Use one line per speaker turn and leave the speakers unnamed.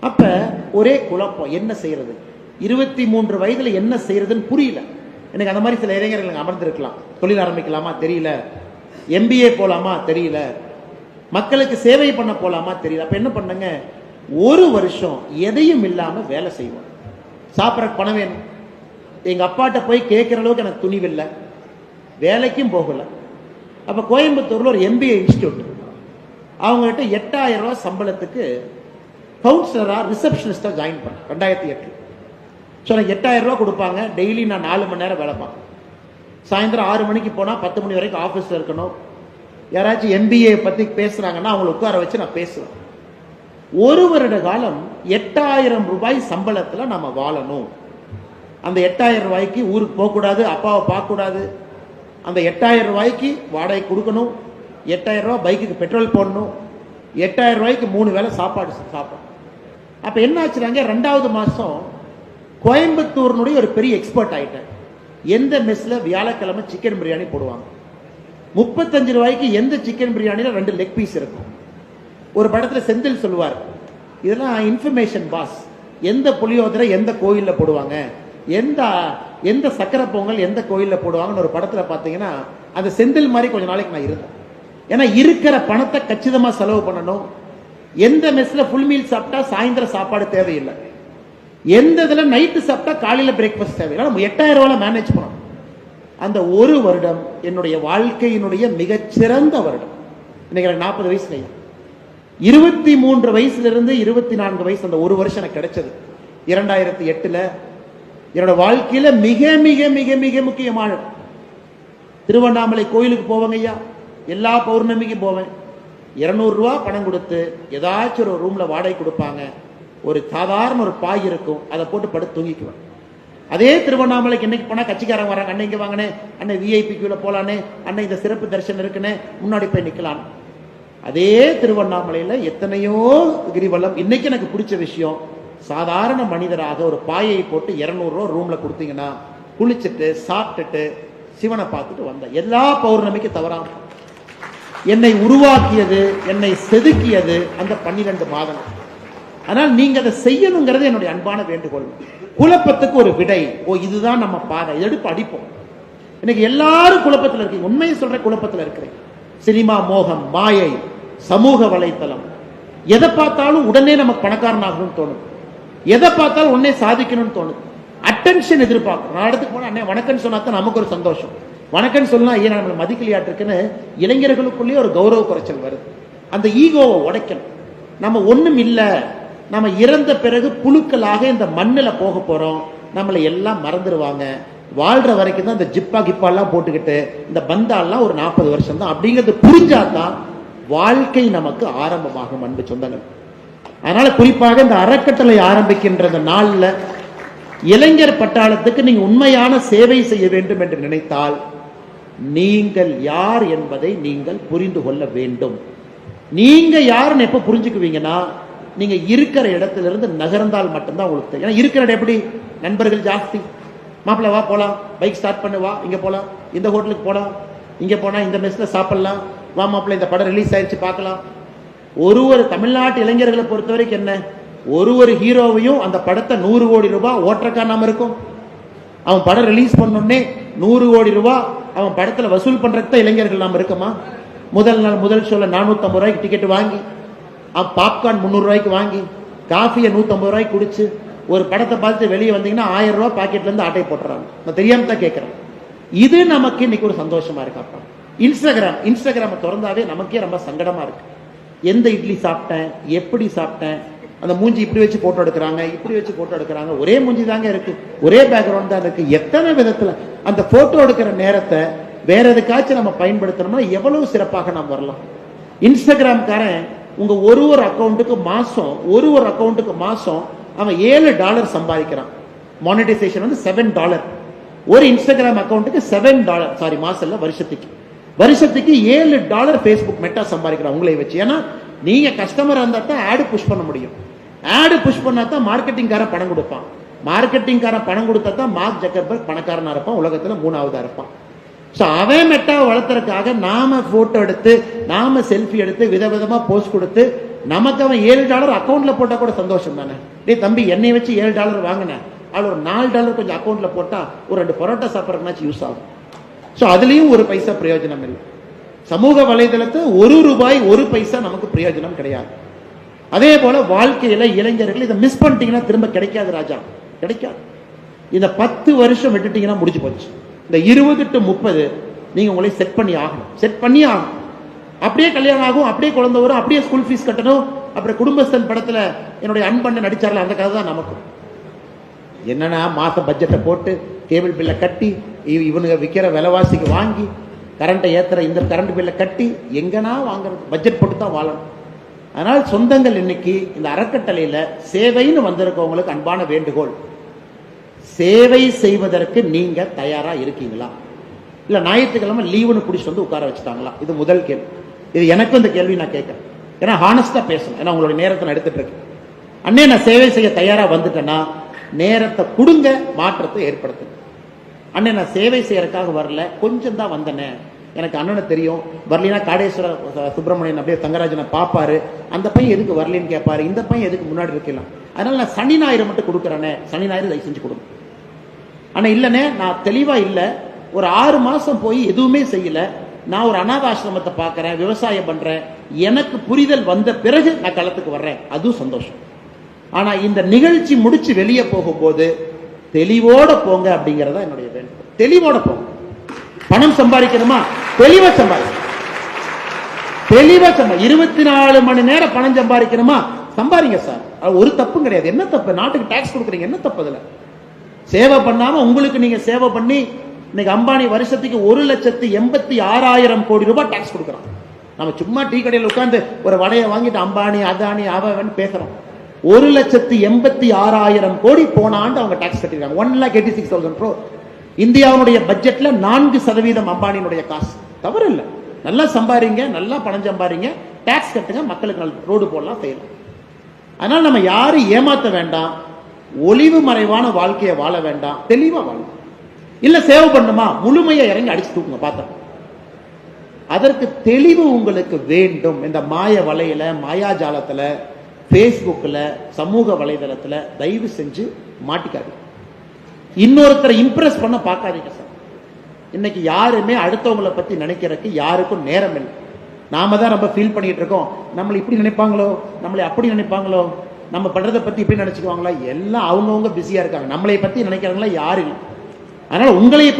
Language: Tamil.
அப்ப ஒரே குழப்பம் என்ன செய்யறது? இருபத்தி மூன்று வயதுல என்ன செய்யறதுன்னு புரியல. எனக்கு அந்த மாதிரி சில இளைஞர்கள் அமர்ந்திருக்கலாம். தொழில் ஆரம்பிக்கலாமா தெரியல. எம்பிஏ போலாமா தெரியல. மக்களுக்கு சேவை பண்ண போலாமா தெரியல. அப்ப என்ன பண்ணுங்க? ஒரு வருஷம் எதையும் இல்லாம வேலை செய்வோம். சாப்பிட்ற பணம் வேணும். எங்க அப்பாட்ட போய் கேட்கிற அளவுக்கு எனக்கு துணிவில்லை வேலைக்கும் போகல. அப்ப கோயம்புத்தூர்ல ஒரு எம்பிஏ இன்ஸ்டியூட். அவங்ககிட்ட எட்டாயிரம் ரூபாய் சம்பளத்துக்கு கவுன்சிலராக ரிசப்ஷனிஸ்ட்டாக ஜாயின் பண்ணேன் ரெண்டாயிரத்தி எட்டு. ஸோ எனக்கு எட்டாயிரம் ரூபா கொடுப்பாங்க டெய்லி நான் நாலு மணி நேரம் வேலை பார்ப்பேன். சாயந்தரம் ஆறு மணிக்கு போனால் பத்து மணி வரைக்கும் ஆஃபீஸில் இருக்கணும். யாராச்சும் எம்பிஏ பற்றி பேசுகிறாங்கன்னா அவங்கள உட்கார வச்சு நான் பேசுவேன். ஒரு வருட காலம் எட்டாயிரம் ரூபாய் சம்பளத்தில் நம்ம வாழணும். அந்த எட்டாயிரம் ரூபாய்க்கு ஊருக்கு போகக்கூடாது அப்பாவை பார்க்கக்கூடாது. அந்த எட்டாயிரம் ரூபாய்க்கு வாடகை கொடுக்கணும். எட்டாயிரம் ரூபாய் பைக்குக்கு பெட்ரோல் போடணும். எட்டாயிரம் ரூபாய்க்கு மூணு வேளை சாப்பாடு சாப்பிடும். அப்போ என்ன ஆச்சுறாங்க ரெண்டாவது மாதம் கோயம்புத்தூர்னுடைய ஒரு பெரிய எக்ஸ்பர்ட் ஆயிட்டேன் எந்த மெஸ்ஸில் வியாழக்கிழமை சிக்கன் பிரியாணி போடுவாங்க. முப்பத்தஞ்சு ரூபாய்க்கு எந்த சிக்கன் பிரியாணியில் ரெண்டு லெக் பீஸ் இருக்கும். ஒரு படத்தில் செந்தில் சொல்லுவார் இதெல்லாம் இன்ஃபர்மேஷன் பாஸ் எந்த புளியோதரை எந்த கோயிலில் போடுவாங்க? எந்த எந்த சக்கரை பொங்கல் எந்த கோயிலில் போடுவாங்கன்னு ஒரு படத்தில் பார்த்தீங்கன்னா அந்த செந்தில் மாதிரி கொஞ்ச நாளைக்கு நான் இருந்தேன். ஏன்னா இருக்கிற பணத்தை கச்சிதமாக செலவு பண்ணணும். எந்த மெஸ்ஸில் ஃபுல் மீல் சாப்பிட்டா சாயந்தரம் சாப்பாடு தேவையில்லை. எந்த இதில் நைட்டு சாப்பிட்டா காலையில் பிரேக்ஃபாஸ்ட் தேவையில்லை. நம்ம எட்டாயிரம் ரூபாய் மேனேஜ் பண்ணணும். அந்த ஒரு வருடம் என்னுடைய வாழ்க்கையினுடைய மிகச்சிறந்த வருடம். இன்னைக்கு எனக்கு நாற்பது வயசுல இருபத்தி மூன்று வயசுல இருந்து இருபத்தி நான்கு வயசு அந்த ஒரு வருஷம் எனக்கு கிடைச்சது. இரண்டாயிரத்தி எட்டுல என்னோட வாழ்க்கையில மிக மிக மிக மிக முக்கியமானது திருவண்ணாமலை கோயிலுக்கு போவேங்க ஐயா எல்லா பௌர்ணமிக்கும் போவேன். இரநூறுவா பணம் கொடுத்து ஏதாச்சும் ஒரு ரூமில் வாடகை கொடுப்பாங்க. ஒரு சாதாரண ஒரு பாய் இருக்கும் அதை போட்டு படுத்து தூங்கிக்குவேன். அதே திருவண்ணாமலைக்கு இன்னைக்கு போனால் கட்சிக்காரங்க வராங்க அண்ணன் இங்கே வாங்கினே அண்ணன் விஐபி கியூல போலானே அண்ணன் இந்த சிறப்பு தரிசனம் இருக்குன்னு முன்னாடி போய் நிக்கலாம் அதே திருவண்ணாமலையில் எத்தனையோ கிரிவலம் இன்னைக்கு எனக்கு பிடிச்ச விஷயம் சாதாரண மனிதராக ஒரு பாயை போட்டு இரநூறுவா ரூமில் கொடுத்தீங்கன்னா குளிச்சுட்டு சாப்பிட்டுட்டு சிவனை பார்த்துட்டு வந்தேன். எல்லா பௌர்ணமிக்கும் தவறாம என்னை உருவாக்கியது என்னை செதுக்கியது அந்த பன்னிரண்டு மாதம் ஆனால் நீங்க அதை செய்யணுங்கிறது என்னுடைய அன்பான வேண்டுகோள். குழப்பத்துக்கு ஒரு விடை. ஓ இதுதான் நம்ம பாதை. எடுப்பு அடிப்போம். இன்னைக்கு எல்லாரும் குழப்பத்தில் இருக்கீங்க. உண்மையை சொல்ற குழப்பத்தில் இருக்கிறேன். சினிமா மோகம் மாயை சமூக வலைத்தளம். எதை பார்த்தாலும் உடனே நமக்கு பணக்காரனாகணும்னு தோணும். தோணுது எதை பார்த்தாலும் உடனே சாதிக்கணும்னு தோணுது அட்டென்ஷன் எதிர்பார்க்கிறோம் நான் இடத்துக்கு போனா அண்ணே வணக்கம்னு சொன்னா தான் நமக்கு ஒரு சந்தோஷம். வணக்கம்னு சொல்லலாம் ஐயா நம்மளை மதிக்கலையாட்டிருக்குன்னு இளைஞர்களுக்குள்ளேயே ஒரு கௌரவ குறைச்சல் வருது. அந்த ஈகோவை உடைக்கணும். நம்ம ஒன்றும் இல்லை. நம்ம இறந்த பிறகு புழுக்களாக இந்த மண்ணில் போக போகிறோம் நம்மளை எல்லாம் மறந்துடுவாங்க வாழ்கிற வரைக்கும் தான் இந்த ஜிப்பா கிப்பாலாம் போட்டுக்கிட்டு இந்த பந்தாலாம் ஒரு நாற்பது வருஷம் தான். அப்படிங்கிறது புரிஞ்சாதான் வாழ்க்கை நமக்கு ஆரம்பமாகும் அன்பு சொந்தங்கள். அதனால குறிப்பாக இந்த அறக்கட்டளை ஆரம்பிக்கின்ற இந்த நாளில் இளைஞர் பட்டாளத்துக்கு நீங்கள் உண்மையான சேவை செய்ய வேண்டும் என்று நினைத்தால் நீங்கள் யார் என்பதை நீங்கள் புரிந்து கொள்ள வேண்டும். நீங்க யாருன்னு எப்ப புரிஞ்சுக்குவீங்கன்னா நீங்க இருக்கிற இடத்துல இருந்து நகர்ந்தால் மட்டும்தான் உங்களுக்கு தெரியும். ஏன்னா இருக்கிற இடம் எப்படி? நண்பர்கள் ஜாஸ்தி. மாப்பிள்ள வா போலாம். பைக் ஸ்டார்ட் பண்ணு வா இங்க போலாம். இந்த ஹோட்டலுக்கு போலாம். இங்க போனா இந்த மெஸ்ல சாப்பிடலாம். வா மாப்பிள்ள இந்த படம் ரிலீஸ் ஆயிடுச்சு பார்க்கலாம். ஒரு ஒரு தமிழ்நாட்டு இளைஞர்களை பொறுத்த வரைக்கும் என்ன? ஒரு ஒரு ஹீரோவையும் அந்த படத்தை நூறு கோடி ரூபாய் ஓட்டக்கானாம இருக்கும். அவன் படம் ரிலீஸ் பண்ணோடனே நூறு கோடி ரூபாய் அவன் படத்துல வசூல் பண்றதுக்கு தான் இளைஞர்கள் நாம இருக்கமா? முதல் நாள் முதல் ஷோவில் நானூத்தம்பது ரூபாய்க்கு டிக்கெட் வாங்கி அவன் பாப்கார்ன் முந்நூறு ரூபாய்க்கு வாங்கி காஃபியை நூத்தம்பது ரூபாய்க்கு குடிச்சு ஒரு படத்தை பார்த்து வெளியே வந்தீங்கன்னா ஆயிரம் ரூபாய் பாக்கெட்ல இருந்து ஆட்டை போட்டுறாங்க. நான் தெரியாம தான் கேட்கறேன். இது நமக்கு இன்னைக்கு ஒரு சந்தோஷமா இருக்காப்பா இன்ஸ்டாகிராம் இன்ஸ்டாகிராமை திறந்தாவே நமக்கே ரொம்ப சங்கடமா இருக்கு. எந்த இட்லி சாப்பிட்டேன்? எப்படி சாப்பிட்டேன்? அந்த மூஞ்சி இப்படி வச்சு போட்டோ எடுக்கிறாங்க இப்படி வச்சு போட்டோ எடுக்கிறாங்க. ஒரே மூஞ்சி தாங்க இருக்கு. ஒரே பேக்ரவுண்ட் தான் இருக்கு. எத்தனை விதத்துல அந்த போட்டோ எடுக்கிற நேரத்தை வேற எதுக்காச்சும் நம்ம பயன்படுத்தணும்னா எவ்வளவு சிறப்பாக நாம் வரலாம். இன்ஸ்டாகிராம்காரன் உங்க ஒரு ஒரு அக்கௌண்ட்டுக்கு மாசம் ஒரு ஒரு அக்கௌண்ட்டுக்கு மாசம் அவன் ஏழு டாலர் சம்பாதிக்கிறான். மானிட்டைசேஷன் வந்து செவன் டாலர் ஒரு இன்ஸ்டாகிராம் அக்கௌண்ட்டுக்கு செவன் டாலர் சாரி மாசம் இல்லை வருஷத்துக்கு. வருஷத்துக்கு ஏழு டாலர் ஃபேஸ்புக் மெட்டா சம்பாதிக்கிறான் உங்களை வச்சு. ஏன்னா நீங்க கஸ்டமர் இருந்தா தான் ஆடு புஷ் பண்ண முடியும். ஆடு புஷ் பண்ணா தான் மார்க்கெட்டிங்காரன் பணம் கொடுப்பான். மார்க்கெட்டிங்காரன் பணம் கொடுத்தா தான் மார்க் ஜக்கர்பர்க் பணக்காரனா இருப்பான். உலகத்துல மூணாவதா இருப்பான். ஸோ அவன் மெட்டாவை வளர்த்துறதுக்காக நாம போட்டோ எடுத்து நாம செல்ஃபி எடுத்து விதவிதமா போஸ்ட் கொடுத்து நமக்கு அவன் ஏழு டாலர் அக்கௌண்ட்ல போட்டா கூட சந்தோஷம் தானே? டேய் தம்பி என்னை வச்சு ஏழு டாலர் வாங்கினேன் அதில் ஒரு நாலு டாலர் கொஞ்சம் அக்கௌண்ட்ல போட்டா ஒரு ரெண்டு பரோட்டா சாப்பிட்றதுனாச்சும் யூஸ் ஆகும். ஸோ அதுலேயும் ஒரு பைசா பிரயோஜனம் இல்லை. சமூக வலைதளத்தை ஒரு ரூபாய் ஒரு பைசா நமக்கு பிரயோஜனம் கிடையாது. அதே போல வாழ்க்கையில இளைஞர்கள் இதை மிஸ் பண்ணிட்டீங்கன்னா திரும்ப கிடைக்காது ராஜா. கிடைக்காது. இந்த பத்து வருஷம் விட்டுட்டீங்கன்னா முடிஞ்சு போச்சு. இந்த இருபது டு முப்பது நீங்க உங்களை செட் பண்ணி ஆகணும். செட் பண்ணி ஆகணும். அப்படியே கல்யாணம் ஆகும் அப்படியே குழந்தை வரும் அப்படியே ஸ்கூல் ஃபீஸ் கட்டணும். அப்புறம் குடும்பஸ்தன் படத்துல என்னுடைய அன்பண்ண நடிச்சார்ல அந்த கதை தான் நமக்கு என்னன்னா மாசம் பட்ஜெட்டை போட்டு கேபிள் பில்லை கட்டி இவனுங்க விற்கிற விலைவாசிக்கு வாங்கி கரண்ட்டை ஏத்துற இந்த கரண்ட் பில்லை கட்டி எங்கன்னா வாங்குறது. பட்ஜெட் போட்டு தான் வாழணும். அதனால் சொந்தங்கள் இன்னைக்கு இந்த அறக்கட்டளையில சேவைன்னு வந்திருக்கவங்களுக்கு அன்பான வேண்டுகோள். சேவை செய்வதற்கு நீங்க தயாரா இருக்கீங்களா? இல்ல ஞாயிற்றுக்கிழமை லீவுன்னு பிடிச்சிட்டு வந்து உட்கார வச்சுட்டாங்களா? இது முதல் கேள்வி. இது எனக்கும் இந்த கேள்வி நான் கேட்கறேன். ஏன்னா ஹானஸ்டா பேசணும். ஏன்னா உங்களுடைய நேரத்தை நான் எடுத்துட்டு இருக்கேன். அண்ணே நான் சேவை செய்ய தயாரா வந்துட்டேன்னா நேரத்தை கொடுங்க மாற்றத்தை ஏற்படுத்துங்க. அண்ணே நான் சேவை செய்யறதுக்காக வரல. கொஞ்சம் தான் வந்தனே. எனக்கு அண்ணனை தெரியும். வரலினா காடேஸ்வர சுப்பிரமணியன் அப்படியே தங்கராஜனை பார்ப்பாரு. அந்த பையன் எதுக்கு வரலன்னு கேட்பாரு. இந்த பையன் எதுக்கு முன்னாடி இருக்கலாம். அதனால நான் சனி ஞாயிறு மட்டும் கொடுக்குறேனே. சனி ஞாயிறு தயவு செஞ்சு கொடுங்க. ஆனால் இல்லைனே நான் தெளிவாக இல்லை. ஒரு ஆறு மாதம் போய் எதுவுமே செய்யலை. நான் ஒரு அனாதாசிரமத்தை பார்க்குறேன் விவசாயம் பண்ணுறேன் எனக்கு புரிதல் வந்த பிறகு நான் களத்துக்கு வர்றேன். அதுவும் சந்தோஷம். ஆனால் இந்த நிகழ்ச்சி முடிச்சு வெளியே போகும்போது தெளிவோட போங்க அப்படிங்கிறதா என்னுடைய வேண்டுகோள். தெளிவோட போங்க. பணம் சம்பாதிக்கணுமா? தெளிவா சம்பாதிக்க தெளிவா சம்பா இருபத்தி நாலு மணி நேரம் பணம் சம்பாதிக்கணுமா? சம்பாதிங்க சார் அது ஒரு தப்பும் கிடையாது. என்ன தப்பு? நாட்டுக்கு டாக்ஸ் கொடுக்குறீங்க. என்ன தப்பு அதுல? சேவை பண்ணாம உங்களுக்கு நீங்க சேவை பண்ணி இன்னைக்கு அம்பானி வருஷத்துக்கு ஒரு லட்சத்து எண்பத்தி ஆறாயிரம் கோடி ரூபாய் டாக்ஸ் கொடுக்குறான். நம்ம சும்மா டீ கடையில் உட்கார்ந்து ஒரு வடையை வாங்கிட்டு அம்பானி அதானி அவன் பேசுறோம். ஒரு லட்சத்து எண்பத்தி ஆறாயிரம் கோடி போன ஆண்டு அவங்க டாக்ஸ் கட்டிருக்காங்க. One lakh eighty six thousand bro இந்தியாவுடைய பட்ஜெட்ல நான்கு சதவீதம் அம்பானியினுடைய காசு. தவறு இல்லை நல்லா சம்பாதிங்க நல்லா பணம் சம்பாதிங்க டாக்ஸ் கட்டுங்க மக்களுக்கு நல்ல ரோடு போடலாம் செய்யலாம். அதனால நம்ம யாரும் ஏமாத்த வேண்டாம். ஒளிவு மறைவான வாழ்க்கையை வாழ வேண்டாம். தெளிவா வாழும். இல்ல சேவை பண்ணுமா? முழுமையை இறங்கி அடிச்சு தூக்குங்க பார்த்தோம் அதற்கு தெளிவு உங்களுக்கு வேண்டும். இந்த மாய வலையில மாயாஜாலத்துல ஃபேஸ்புக்கில் சமூக வலைதளத்தில் தயவு செஞ்சு மாட்டிக்காது இன்னொருத்தரை இம்ப்ரெஸ் பண்ண பார்க்காதீங்க சார் இன்னைக்கு யாருமே அடுத்தவங்களை பத்தி நினைக்கிறதுக்கு யாருக்கும் நேரம் இல்லை. நாம தான் ரொம்ப ஃபீல் பண்ணிட்டு இருக்கோம். நம்மளை இப்படி நினைப்பாங்களோ? நம்மளை அப்படி நினைப்பாங்களோ? நம்ம பண்றதை பத்தி இப்படி நினைச்சுக்குவாங்களா? எல்லாம் அவங்கவுங்க பிஸியா இருக்காங்க. நம்மளை பத்தி நினைக்கிறவங்களா யாரு இல்லை. அதனால உங்களை